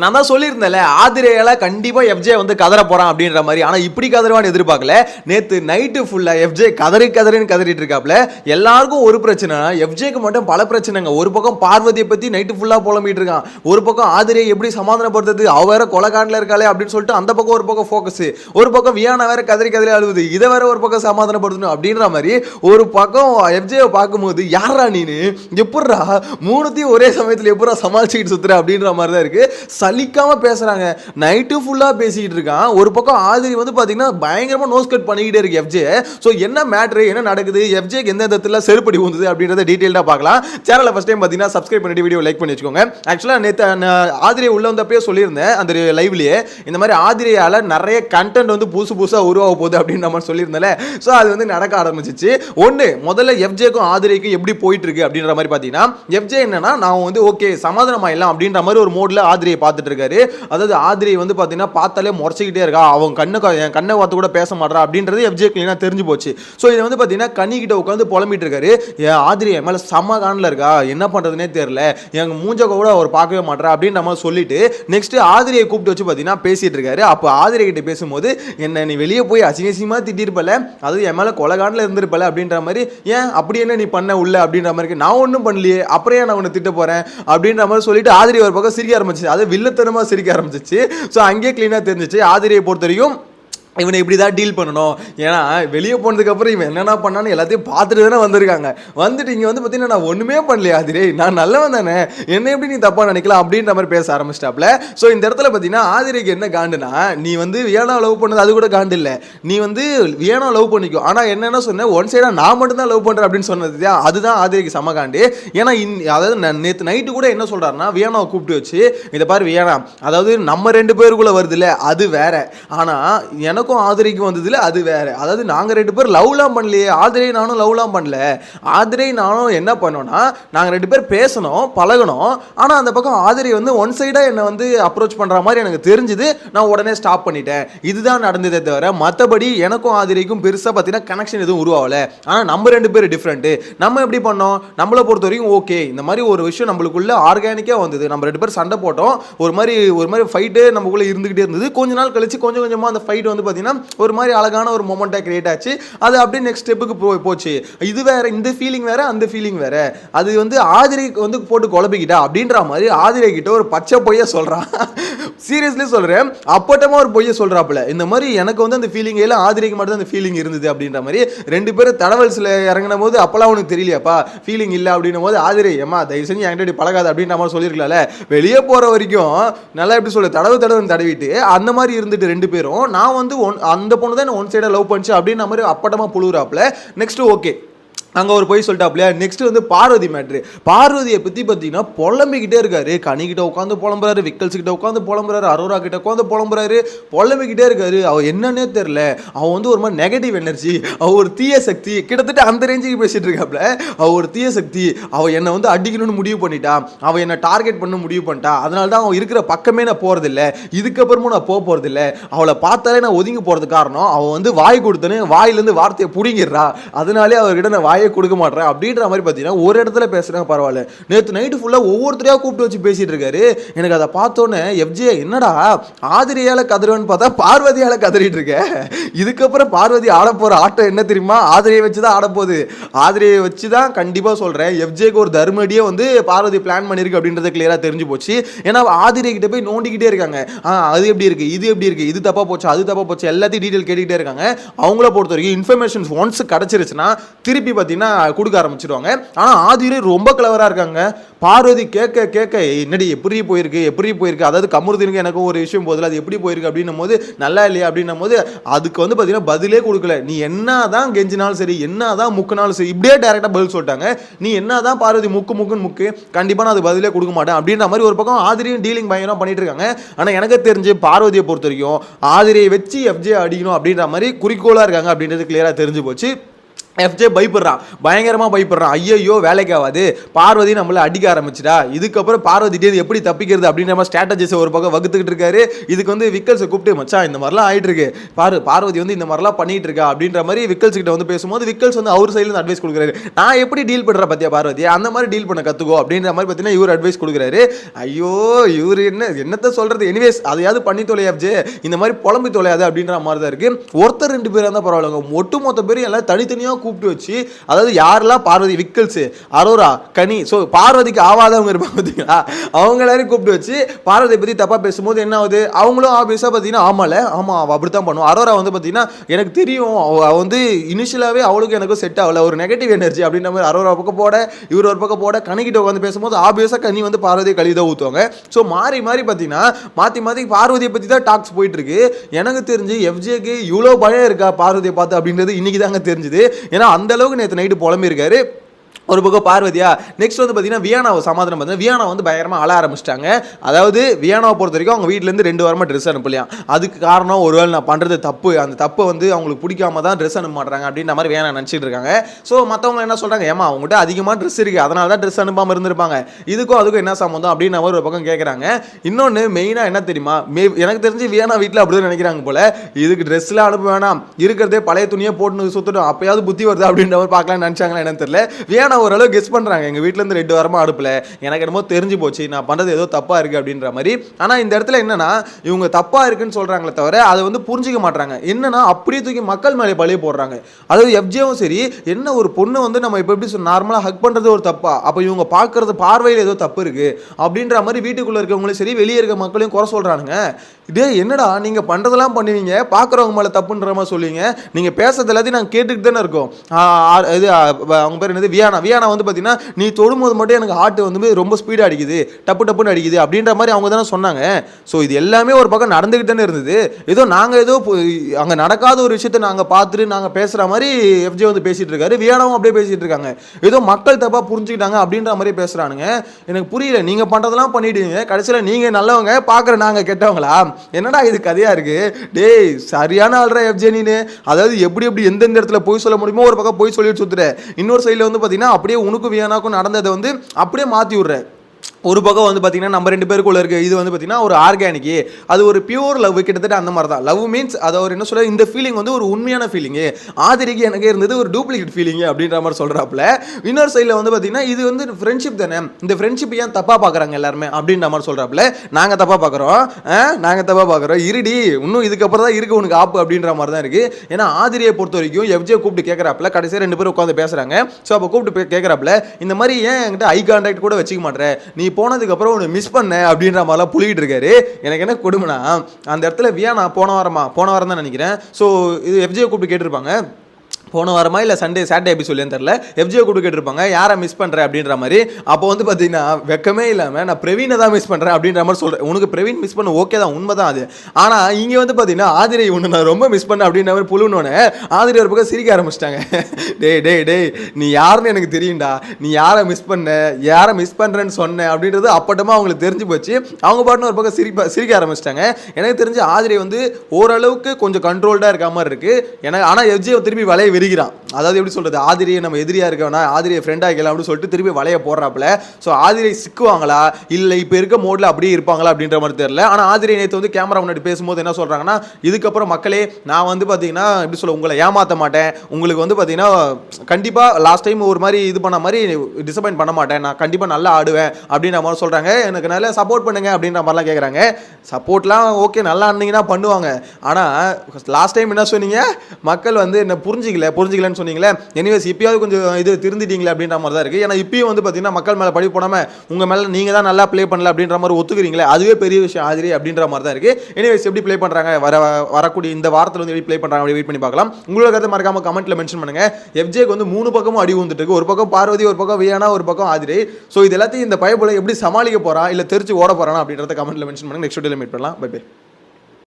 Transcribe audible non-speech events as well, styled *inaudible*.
நான் தான் சொல்லியிருந்தேன்ல ஆதிரையால கண்டிப்பா எஃப்ஜே வந்து கதற போறான் அப்படின்ற மாதிரி. ஆனா இப்படி கதறுவான்னு எதிர்பார்க்கல. நேத்து நைட்டு ஃபுல்லா எஃப்ஜே கதறி கதறின்னு கதறிட்டு இருக்காப்ல. எல்லாருக்கும் ஒரு பிரச்சனை எஃப்ஜேக்கு மட்டும் பல பிரச்சனைங்க. ஒரு பக்கம் பார்வதியை பத்தி நைட்டு ஃபுல்லா புலம்பிட்டு இருக்கான். ஒரு பக்கம் ஆதிரையை எப்படி சமாதானப்படுத்துறது? அவ வேற கொலகாண்டில் இருக்காளே அப்படின்னு சொல்லிட்டு அந்த பக்கம் ஒரு பக்கம் ஃபோக்கஸ் ஒரு பக்கம் வியானா வேற கதறி கதறி அழுவுது. இதை வேற ஒரு பக்கம் சமாதானப்படுத்தணும் அப்படின்ற மாதிரி ஒரு பக்கம் எஃப்ஜேவை பார்க்கும்போது யாரா நீனு? எப்பட்றா? மூணுத்தையும் ஒரே சமயத்தில் எப்படா சமாளிச்சுக்கிட்டு சுத்துற? அப்படின்ற மாதிரி தான் இருக்கு. சலிக்காமல் பேசுகிறாங்க நைட்டு ஃபுல்லாக பேசிக்கிட்டு இருக்கான். ஒரு பக்கம் ஆதிரி வந்து பார்த்தீங்கன்னா பயங்கரமாக நோஸ் கட் பண்ணிக்கிட்டே இருக்கு எஃப்ஜே ஸோ என்ன மேட்ரு என்ன நடக்குது? எஃப்ஜேக்கு எந்த இடத்துல செருப்படி வந்தது அப்படின்றத டீட்டெயிலாக பார்க்கலாம். சேனலை ஃபஸ்ட் டைம் பார்த்தீங்கன்னா சப்ஸ்கிரைப் பண்ணிட்டு வீடியோ லைக் பண்ணி வச்சுக்கோங்க. ஆக்சுவலாக நேற்று ஆதிரியை உள்ள வந்தப்பயே சொல்லியிருந்தேன் அந்த லைவ்லேயே இந்த மாதிரி ஆதிரியால் நிறைய கண்டென்ட் வந்து புதுசு புதுசாக உருவாக போகுது அப்படின்னு நம்ம சொல்லியிருந்தேன்ல. ஸோ அது வந்து நடக்க ஆரம்பிச்சிச்சு. ஒன்று முதல்ல எஃப்ஜேக்கும் ஆதிரிக்கும் எப்படி போயிட்டு இருக்கு அப்படின்ற மாதிரி பார்த்தீங்கன்னா எஃப்ஜே என்னன்னா நான் வந்து ஓகே சமாதானம் ஆயிடலாம் அப்படின்ற மாதிரி ஒரு மோடில் ஆதிரியை பார்த்து பார்த்துட்டு இருக்காரு அதாவது ஆதிரி வந்து பார்த்தீங்கன்னா பார்த்தாலே முறைச்சிக்கிட்டே இருக்கா. அவன் கண்ணு என் கண்ணை பார்த்து கூட பேச மாட்டா அப்படின்றது எஃப்ஜே கிளீனாக தெரிஞ்சு போச்சு. ஸோ இதை வந்து பார்த்தீங்கன்னா கனி உட்காந்து புலம்பிட்டு இருக்காரு என் ஆதிரி என் மேலே செம்ம காணில் இருக்கா? என்ன பண்ணுறதுனே தெரியல. எங்கள் மூஞ்ச கூட அவர் பார்க்கவே மாட்றா அப்படின்ற மாதிரி சொல்லிட்டு நெக்ஸ்ட் ஆதிரியை கூப்பிட்டு வச்சு பார்த்தீங்கன்னா பேசிட்டு இருக்காரு அப்போ ஆதிரிய கிட்ட பேசும்போது என்ன நீ வெளியே போய் அசிங்கசியமாக திட்டிருப்பல. அது என் மேலே கொலகாண்டில் இருந்திருப்பல அப்படின்ற மாதிரி ஏன் அப்படி என்ன நீ பண்ண உள்ள? அப்படின்ற மாதிரி நான் ஒன்றும் பண்ணலையே. அப்புறம் நான் உன்னை திட்ட போறேன்? அப்படின்ற மாதிரி சொல்லிட்டு ஆதிரி ஒரு பக்கம் சிரிக்க ஆரம்பிச்சு அது வில்லத்தனமாக சிரிக்க ஆரம்பிச்சிச்சு. ஸோ அங்கேயே க்ளீனாக தெரிஞ்சிச்சு. ஆதிரியை பொறுத்த வரைக்கும் இவனை இப்படி தான் டீல் பண்ணணும். ஏன்னா வெளியே போனதுக்கப்புறம் இவன் என்னென்ன பண்ணான்னு எல்லாத்தையும் பார்த்துட்டு தானே வந்திருக்காங்க. வந்துட்டு இங்கே வந்து பார்த்தீங்கன்னா நான் ஒன்றுமே பண்ணலையா ஆதிரே. நான் நல்லவன் தானே. என்ன எப்படி நீ தப்பாக நினைக்கலாம் அப்படின்ற மாதிரி பேச ஆரம்பிச்சிட்டாப்ல. ஸோ இந்த இடத்துல பார்த்தீங்கன்னா ஆதிரைக்கு என்ன காண்டுனா நீ வந்து வியானா லவ் பண்ணது அது கூட காண்டு இல்லை. நீ வந்து வியானா லவ் பண்ணிக்கோ. ஆனால் என்னென்ன சொன்ன? ஒன் சைடாக நான் மட்டும் தான் லவ் பண்ணுறேன் அப்படின்னு சொன்னது அதுதான் ஆதிரைக்கு செம காண்டு. ஏன்னா இன் அதாவது நேற்று நைட்டு கூட என்ன சொல்கிறாருன்னா வியானாவை கூப்பிட்டு வச்சு இதை பாரு வியானா அதாவது நம்ம ரெண்டு பேருக்குள்ளே வருதுல்ல அது வேற. ஆனால் எனக்கும் ஆதிரைக்கும் வந்ததில் அது வேறு. அதாவது நாங்கள் ரெண்டு பேர் லவ்லாம் பண்ணலையே ஆதிரை நானும் லவ்லாம் பண்ணல. ஆதிரை நானும் என்ன பண்ணோன்னா நாங்கள் ரெண்டு பேர் பேசணும் பழகணும். ஆனால் அந்த பக்கம் ஆதிரை வந்து ஒன் சைடாக என்னை வந்து அப்ரோச் பண்ணுற மாதிரி எனக்கு தெரிஞ்சுது. நான் உடனே ஸ்டாப் பண்ணிட்டேன். இதுதான் நடந்ததே தவிர மற்றபடி எனக்கும் ஆதிரைக்கும் பெருசாக பார்த்தீங்கன்னா கனெக்ஷன் எதுவும் உருவாகல. ஆனால் நம்ம ரெண்டு பேர் டிஃப்ரெண்ட்டு நம்ம எப்படி பண்ணோம்? நம்மளை பொறுத்த வரைக்கும் ஓகே இந்த மாதிரி ஒரு விஷயம் நம்மளுக்குள்ள ஆர்கானிக்காக வந்தது. நம்ம ரெண்டு பேர் சண்டை போட்டோம். ஒரு மாதிரி ஒரு மாதிரி ஃபைட்டு நம்மக்குள்ளே இருந்துக்கிட்டே இருந்தது. கொஞ்ச நாள் கழிச்சு கொஞ்சம் கொஞ்சமாக அந்த ஃபைட் வந்து பார்த்தீங்கன்னா ஒரு மாதிரி அழகான ஒரு மொமெண்ட்டாக கிரியேட் ஆச்சு. அது அப்படியே நெக்ஸ்ட் ஸ்டெப்புக்கு போ போச்சு. இது வேற இந்த ஃபீலிங் வேற அந்த ஃபீலிங் வேற. அது வந்து ஆதிரை வந்து போட்டு குழப்பிக்கிட்டா அப்படின்ற மாதிரி ஆதிரை கிட்ட ஒரு பச்சை பொய்ய சொல்கிறான் சீரியஸ்லி சொல்றேன். அப்பட்டமா ஒரு பொய்ய சொல்றாப்புல. இந்த மாதிரி எனக்கு வந்து அந்த ஃபீலிங் எல்லாம் ஆதிரைக்கு மட்டும் அந்த ஃபீலிங் இருந்தது அப்படின்ற மாதிரி ரெண்டு பேரும் தடவல்ஸில் இறங்கின போது அப்பெல்லாம் உனக்கு தெரியலையாப்பா? ஃபீலிங் இல்லை அப்படின்னும் போது ஆதிரை ஏமா தயவு செஞ்சு என்கிட்ட இப்படி பழகாது அப்படின்ற மாதிரி சொல்லியிருக்கலாம்ல. வெளியே போற வரைக்கும் நல்லா எப்படி சொல்ல தடவு தடவை தடவிட்டு அந்த மாதிரி இருந்துட்டு ரெண்டு பேரும் நான் வந்து ஒன் அந்த பொண்ணு தான் ஒன் சைடாக லவ் பண்ணிச்சு அப்படின்ற மாதிரி அப்பட்டமா புழுகிறாப்புல நெக்ஸ்ட் ஓகே அங்கே ஒரு போய் சொல்லிட்டாப்லையா நெக்ஸ்ட் வந்து பார்வதி மேட்ரு பார்வதியை பற்றி பார்த்தீங்கன்னா புலம்பிக்கிட்டே இருக்காரு. கனிக்கிட்ட உட்காந்து புலம்புறாரு விக்கல்ஸ் கிட்ட உட்காந்து புலம்புறாரு அரோரா கிட்ட உட்காந்து புலம்புறாரு புலம்பிக்கிட்டே இருக்காரு. அவள் என்னன்னே தெரில அவன் வந்து ஒரு மாதிரி நெகட்டிவ் எனர்ஜி அவள் ஒரு தீய சக்தி. கிட்டத்தட்ட அந்த ரேஞ்சுக்கு பேசிட்டு இருக்காப்ல அவள் ஒரு தீய சக்தி. அவள் என்னை வந்து அடிக்கணும்னு முடிவு பண்ணிட்டான் அவள் என்னை டார்கெட் பண்ண முடிவு பண்ணிட்டா. அதனால தான் அவன் இருக்கிற பக்கமே நான் போகிறதில்ல இதுக்கப்புறமும் நான் போக போகிறதில்ல அவளை பார்த்தாலே நான் ஒதுங்கி போகிறது காரணம் அவள் வந்து வாய் கொடுத்தனே வாயிலேருந்து வார்த்தையை பிடிங்கிடுறா. அதனாலே அவர்கிட்ட நான் வாய் கொடுக்க மாட்டேன் அப்படின்ற மாதிரி பார்த்தீங்கன்னா ஒரு இடத்துல பேசுகிறாங்க பரவாயில்ல. நேற்று நைட்டு ஃபுல்லாக ஒவ்வொருத்தரையாக கூப்பிட்டு வச்சு பேசிட்டு இருக்காரு. எனக்கு அதை பார்த்தோன்னே எஃப்ஜே என்னடா ஆதிரியால கதறுவேன்னு பார்த்தா பார்வதியால கதறிட்டு இருக்க? இதுக்கப்புறம் பார்வதி ஆட போற ஆட்டம் என்ன தெரியுமா? ஆதிரியை வச்சு தான் ஆடப்போகுது. ஆதிரியை வச்சு தான் கண்டிப்பாக சொல்கிறேன் எஃப்ஜேக்கு ஒரு தர்மடியே வந்து பார்வதி பிளான் பண்ணியிருக்கு அப்படின்றது கிளியராக தெரிஞ்சு போச்சு. ஏன்னா ஆதிரிய கிட்ட போய் நோண்டிக்கிட்டே இருக்காங்க. அது எப்படி இருக்கு? இது எப்படி இருக்கு? இது தப்பாக போச்சு? அது தப்பாக போச்சு? எல்லாத்தையும் டீட்டெயில் கேட்டுக்கிட்டே இருக்காங்க. அவங்கள பொறுத்த வரைக்கும் இன்ஃபர்மேஷன்ஸ் ஒன்ஸ் கிடச்சிருச்சுன்னா திருப்பி பார்த்தீங்கன்னா கொடுக்க ஆரம்பிச்சிருவாங்க. ஆனால் ஆதிரே ரொம்ப கிளவராக இருக்காங்க. பார்வதி கேட்க கேட்க என்னடி எப்படி போயிருக்கு? எப்படி போயிருக்கு? அதாவது கமருதீனுக்கு எனக்கும் ஒரு விஷயம் போதில் அது எப்படி போயிருக்கு? அப்படின்னும் போது நல்லா இல்லையா? அப்படின்னும் போது அதுக்கு வந்து பார்த்தீங்கன்னா பதிலே கொடுக்கல. நீ என்ன தான் கெஞ்சினாலும் சரி என்ன தான் முக்குனாலும் சரி இப்படியே டேரெக்டாக பதில் சொல்லிட்டாங்க. நீ என்ன தான் பார்வதி முக்கு முக்குன்னு முக்கு கண்டிப்பாக நான் அது பதிலே கொடுக்க மாட்டேன். அப்படின்ற மாதிரி ஒரு பக்கம் ஆதிரியும் டீலிங் பயங்கரம் பண்ணிட்டு இருக்காங்க. ஆனால் எனக்கு தெரிஞ்சு பார்வதியை பொறுத்த வரைக்கும் ஆதிரியை வச்சு எஃப்ஜே அடிக்கணும் அப்படின்ற மாதிரி குறிக்கோளாக இருக்காங்க அப்படின்றது கிளியராக தெரிஞ்சு போச்சு. எஃப்ஜே பயப்படுறான். பயங்கரமாக பயப்படுறான். ஐயோ வேலைக்கு ஆகாது. பார்வதி நம்மள அடிக்க ஆரம்பிச்சிட்டா. இதுக்கப்புறம் பார்வதிட்டே எப்படி தப்பிக்கிறது அப்படின்ற மாதிரி ஸ்ட்ராட்டஜிஸை ஒரு பக்கம் வகுத்துக்கிட்டு இருக்காரு. இதுக்கு வந்து விக்கல்ஸை கூப்பிட்டு மச்சான் இந்த மாதிரிலாம் ஆகிட்டு இருக்கு பாரு பார்வதி வந்து இந்த மாதிரிலாம் பண்ணிட்டு இருக்கா அப்படின்ற மாதிரி விக்கல்ஸ் கிட்ட வந்து பேசும்போது விக்கல்ஸ் வந்து அவர் சைடில் அட்வைஸ் கொடுக்குறாரு. நான் எப்படி டீல் பண்றேன் பார்த்தியா பார்வதி? அந்த மாதிரி டீல் பண்ண கற்றுக்கோ அப்படின்ற மாதிரி பார்த்தீங்கன்னா இவர் அட்வைஸ் கொடுக்குறாரு. ஐயோ இவர் என்ன என்னத்த சொல்கிறது எனிவேஸ் அதையாவது பண்ணி தொலை எஃப்ஜே இந்த மாதிரி புலம்பி தொலையாது அப்படின்ற மாதிரி தான் இருக்கு. ஒருத்தர் ரெண்டு பேர் இருந்தால் பரவாயில்லைங்க. ஒட்டு மொத்த பேர் எல்லாம் தனித்தனியாக கூப்பிட்டு வச்சு அதாவது யாரெல்லாம் பார்வதி விக்கல்ஸ் அரோரா கனி ஸோ பார்வதிக்கு ஆவாதவங்க இருப்பாங்க பார்த்தீங்களா? அவங்க எல்லாரையும் கூப்பிட்டு வச்சு பார்வதியை பற்றி தப்பாக பேசும்போது என்ன ஆகுது? அவங்களும் ஆபியஸாக பார்த்தீங்கன்னா ஆமாம்ல ஆமாம் அவள் அப்படி தான் பண்ணுவோம் அரோரா வந்து பார்த்தீங்கன்னா எனக்கு தெரியும் அவள் வந்து இனிஷியலாகவே அவளுக்கு எனக்கும் செட் ஆகல. ஒரு நெகட்டிவ் எனர்ஜி அப்படின்ற மாதிரி அரோரா பக்கம் போட இவர் ஒரு பக்கம் போட கனிக்கிட்ட உட்காந்து பேசும்போது ஆபியஸாக கனி வந்து பார்வதியை கழுவி தான் ஊற்றுவாங்க ஸோ மாறி மாறி பார்த்தீங்கன்னா மாற்றி மாற்றி பார்வதியை பற்றி தான் டாக்ஸ் போயிட்டு இருக்கு. எனக்கு தெரிஞ்சு எஃப்ஜேக்கு இவ்வளோ பயம் இருக்கா பார்வதியை பார்த்து அப்படின்றது இன்னைக்கு தாங்க தெரிஞ்சுது. ஏன்னா அந்த அளவுக்கு நேற்று நைட்டு புலம்பியிருக்காரு. ஒரு பக்கம் பார்வதியா நெக்ஸ்ட் வந்து பார்த்தீங்கன்னா வியானாவை சமாதானம் பார்த்தீங்கன்னா வியானா வந்து பயங்கரமாக அழ ஆரம்பிச்சிட்டாங்க. அதாவது வியானாவை பொறுத்த வரைக்கும் அவங்க வீட்டிலேருந்து ரெண்டு வாரமாக ட்ரெஸ் அனுப்பலையாம். அதுக்கு காரணம் ஒருவேளை நான் பண்ணுறது தப்பு. அந்த தப்பை வந்து அவங்களுக்கு பிடிக்காம தான் ட்ரெஸ் அனுப்ப மாட்டாங்க அப்படின்ற மாதிரி வேணா நினச்சிட்டு இருக்காங்க. ஸோ மற்றவங்க என்ன சொல்கிறாங்க ஏமா அவங்ககிட்ட அதிகமாக ட்ரெஸ் இருக்குது அதனால தான் ட்ரெஸ் அனுப்பாமல் இருந்திருப்பாங்க. இதுக்கும் அதுக்கும் என்ன சம்மந்தம் அப்படின்னு ஒரு பக்கம் கேட்குறாங்க இன்னொன்று மெயினாக என்ன தெரியுமா? மே எனக்கு தெரிஞ்சு வியானா வீட்டில் அப்படின்னு நினைக்கிறாங்க போல. இதுக்கு ட்ரெஸ்லாம் அனுப்ப வேணாம். இருக்கிறதே பழைய துணியை போட்டு சுற்றட்டும் அப்பயாவது புத்தி வருது அப்படின்ற மாதிரி பார்க்கலாம்னு நினச்சாங்களா என்னன்னு தெரியல. வியானா ஓரளவு கெஸ் பண்ணுறாங்க எங்கள் வீட்டிலேருந்து ரெண்டு வாரமாக அடுப்பில். எனக்கு என்னமோ தெரிஞ்சு போச்சு நான் பண்ணுறது ஏதோ தப்பாக இருக்குது அப்படின்ற மாதிரி. ஆனால் இந்த இடத்துல என்னன்னா இவங்க தப்பாக இருக்குன்னு சொல்கிறாங்களே தவிர அதை வந்து புரிஞ்சிக்க மாட்டாங்க என்னென்னா அப்படியே தூக்கி மக்கள் மேலே பழைய போடுறாங்க. அதாவது எஃப்ஜேவும் சரி என்ன ஒரு பொண்ணு வந்து நம்ம இப்போ எப்படி நார்மலாக ஹக் பண்ணுறது ஒரு தப்பா? அப்போ இவங்க பார்க்குறது பார்வையில் ஏதோ தப்பு இருக்குது அப்படின்ற மாதிரி வீட்டுக்குள்ளே இருக்கவங்களும் சரி வெளியே இருக்க மக்களையும் குறை சொல்கிறானுங்க இதே என்னடா நீங்கள் பண்ணுறதெல்லாம் பண்ணுவீங்க? பார்க்குறவங்க மேலே தப்புன்ற மாதிரி சொல்லுவீங்க. நீங்கள் பேசுறது எல்லாத்தையும் நாங்கள் கேட்டுக்கிட்டு தானே இருக்கோம். இது அவங்க பேர் என்னது? வியானா. வியானா வந்து பார்த்தீங்கன்னா நீ தொடும்போது மட்டும் எனக்கு ஹார்ட் வந்து ரொம்ப ஸ்பீடாக அடிக்குது டப்பு டப்புன்னு அடிக்குது அப்படின்ற மாதிரி அவங்க தானே சொன்னாங்க. ஸோ இது எல்லாமே ஒரு பக்கம் நடந்துக்கிட்டு தானே இருந்தது. ஏதோ நாங்கள் ஏதோ அங்கே நடக்காத ஒரு விஷயத்தை நாங்கள் பார்த்துட்டு நாங்கள் பேசுகிற மாதிரி எஃப்ஜே வந்து பேசிகிட்டு இருக்காரு. வியானாவும் அப்படியே பேசிகிட்டு இருக்காங்க. ஏதோ மக்கள் தப்பாக புரிஞ்சுக்கிட்டாங்க அப்படின்ற மாதிரி பேசுகிறானுங்க எனக்கு புரியல நீங்கள் பண்ணுறதெல்லாம் பண்ணிவிடுங்க கடைசியில் நீங்கள் நல்லவங்க பார்க்குற நாங்கள் கெட்டவங்களா? என்னடா இது கதையாக இருக்குது டேய் சரியான ஆள்ரா எஃப்ஜே நீனு. அதாவது எப்படி எப்படி எந்தெந்த இடத்துல போய் சொல்ல முடியுமோ ஒரு பக்கம் போய் சொல்லி சுற்றுற இன்னொரு சைடில் வந்து பார்த்தீங்கன்னா அப்படியே உனக்கும் வியானாக்கும் நடந்ததை வந்து அப்படியே மாற்றி விட்ற ஒரு பக்கம் வந்து பார்த்தீங்கன்னா நம்ம ரெண்டு பேருக்குள்ள இருக்க. இது வந்து பார்த்தீங்கன்னா ஒரு ஆர்கானிக்கு அது ஒரு பியூர் லவ் கிட்டத்தட்ட அந்த மாதிரி தான் லவ் மீன்ஸ் அதை ஒரு என்ன சொல்ல இந்த ஃபீலிங் வந்து ஒரு உண்மையான ஃபீலிங்கு ஆதிரிக்கு எனக்கு இருந்தது ஒரு டூப்ளிகேட் ஃபீலிங்கு அப்படின்ற மாதிரி சொல்கிறாப்புல இன்னொரு சைடில் வந்து பார்த்தீங்கன்னா இது வந்து ஃப்ரெண்ட்ஷிப் தானே. இந்த ஃப்ரெண்ட்ஷிப் ஏன் தப்பாக பார்க்குறாங்க எல்லாருமே அப்படின்ற மாதிரி சொல்கிறாப்புல நாங்கள் தப்பாக பார்க்குறோம் நாங்கள் தப்பாக பார்க்குறோம் இருடி இன்னும் இதுக்கப்புறம் தான் இருக்குது உனக்கு ஆப்பு அப்படின்ற மாதிரி தான் இருக்குது ஏன்னா ஆதிரியை பொறுத்த வரைக்கும் எஃப்ஜே கூப்பிட்டு கேட்குறாப்புல கடைசியாக ரெண்டு பேரும் உட்காந்து பேசுகிறாங்க ஸோ அப்போ கூப்பிட்டு கேட்குறாப்புல இந்த மாதிரி ஏன் என்கிட்ட ஐ கான்டாக்ட் கூட வச்சுக்க மாட்டேற நீ போனதுக்கப்புறம் உன்னை மிஸ் பண்ண அப்படின்ற மாதிரிலாம் புழுகிட்டு இருக்காரு. எனக்கு என்ன கொடுமைனா அந்த இடத்துல வியானா போன வாரமா? போன வாரம் தான் நினைக்கிறேன். ஸோ இது எஃப்ஜியை கூப்பிட்டு கேட்டிருப்பாங்க. போன வாரமா இல்லை சண்டே சாட்டர்டே எபிசோட்லேன்னு தெரில எஃப்ஜிஓ கூட கேட்டிருப்பாங்க. யாரை மிஸ் பண்ணுறேன் அப்படின்ற மாதிரி. அப்போ வந்து பார்த்தீங்கன்னா வெக்கமே இல்லாமல் நான் பிரவீனை தான் மிஸ் பண்ணுறேன் அப்படின்ற மாதிரி சொல்கிறேன் உனக்கு பிரவீன் மிஸ் பண்ண ஓகே தான் உண்மை தான் அது. ஆனால் இங்கே வந்து பார்த்தீங்கன்னா ஆதிரை ஒன்று நான் ரொம்ப மிஸ் பண்ணேன் அப்படின்ற மாதிரி புழுனோடனே ஆதிரை ஒரு பக்கம் சிரிக்க ஆரம்பிச்சிட்டாங்க. *laughs* டேய் டேய் டேய் நீ யாருன்னு எனக்கு தெரியும்டா. நீ யாரை மிஸ் பண்ண? யாரை மிஸ் பண்ணுறேன்னு சொன்ன? அப்படின்றது அப்பட்டமாக அவங்களுக்கு தெரிஞ்சு போச்சு. அவங்க பாட்டுன்னு ஒரு பக்கம் சிரிப்பா சிரிக்க ஆரம்பிச்சிட்டாங்க. எனக்கு தெரிஞ்சு ஆதிரை வந்து ஓரளவுக்கு கொஞ்சம் கண்ட்ரோல்டாக இருக்க மாதிரி இருக்குது எனக்கு ஆனால் எஃப்ஜியை திருப்பி வலைய விரிகிறான் அதாவது எப்படி சொல்கிறது ஆதிரியை நம்ம எதிரியாக இருக்கவனா ஆதிரியை ஃப்ரெண்ட் இருக்கலாம் அப்படின்னு சொல்லிட்டு திருப்பி வலைய போடுறாப்புல. ஸோ ஆதிரியை சிக்குவாங்களா? இல்லை இப்போ இருக்க மோடில் அப்படியே இருப்பாங்களா அப்படின்ற மாதிரி தெரியல. ஆனால் ஆதிரியை நேற்று வந்து கேமரா முன்னாடி பேசும்போது என்ன சொல்கிறாங்கன்னா இதுக்கப்புறம் மக்களே நான் வந்து பார்த்தீங்கன்னா எப்படி சொல்ல உங்களை ஏமாற்ற மாட்டேன். உங்களுக்கு வந்து பார்த்தீங்கன்னா கண்டிப்பாக லாஸ்ட் டைம் ஒரு மாதிரி இது பண்ண மாதிரி டிசப்பாயின்ட் பண்ண மாட்டேன். நான் கண்டிப்பாக நல்லா ஆடுவேன் அப்படின்ற மாதிரி சொல்கிறாங்க எனக்கு நல்லா சப்போர்ட் பண்ணுங்க அப்படின்ற மாதிரிலாம் கேட்குறாங்க சப்போர்ட்லாம் ஓகே நல்லா ஆடினீங்கன்னா பண்ணுவாங்க. ஆனால் லாஸ்ட் டைம் என்ன சொன்னீங்க? மக்கள் வந்து என்ன புரிஞ்சிக்கல. புரிஞ்சிக்கலன்னு சொன்னீங்களே. எனிவேஸ் இப்பயாவது கொஞ்சம் இது திருந்திட்டீங்களே அப்படின்ற மாதிரி தான் இருக்குது ஏன்னா இப்பயும் வந்து பார்த்தீங்கன்னா மக்கள் மேலே படி போடாமல் உங்கள் மேலே நீங்கள் தான் நல்லா ப்ளே பண்ணல அப்படின்ற மாதிரி ஒத்துக்கிறீங்களே அதுவே பெரிய விஷயம் ஆதிரி அப்படின்ற மாதிரி தான் இருக்குது எனிவேஸ் எப்படி ப்ளே பண்ணுறாங்க வர வரக்கூடிய இந்த வாரத்தில் வந்து எப்படி ப்ளே பண்ணுறாங்க அப்படி வெயிட் பண்ணி பார்க்கலாம். உங்களோட கருத்து மறக்காம கமெண்ட்டில் மென்ஷன் பண்ணுங்கள் எஃப்ஜேக்கு வந்து மூணு பக்கமும் அடி வந்துட்டு இருக்கு. ஒரு பக்கம் பார்வதி ஒரு பக்கம் வியானா ஒரு பக்கம் ஆதிரை. ஸோ இது எல்லாத்தையும் இந்த பயப்புல எப்படி சமாளிக்க போகிறான் இல்லை தெரிச்சு ஓட போகிறானா அப்படின்றத கமெண்ட்டில் மென்ஷன் பண்ணுங்க. நெக்ஸ்ட் டேல மீட் பண்ணலாம். By by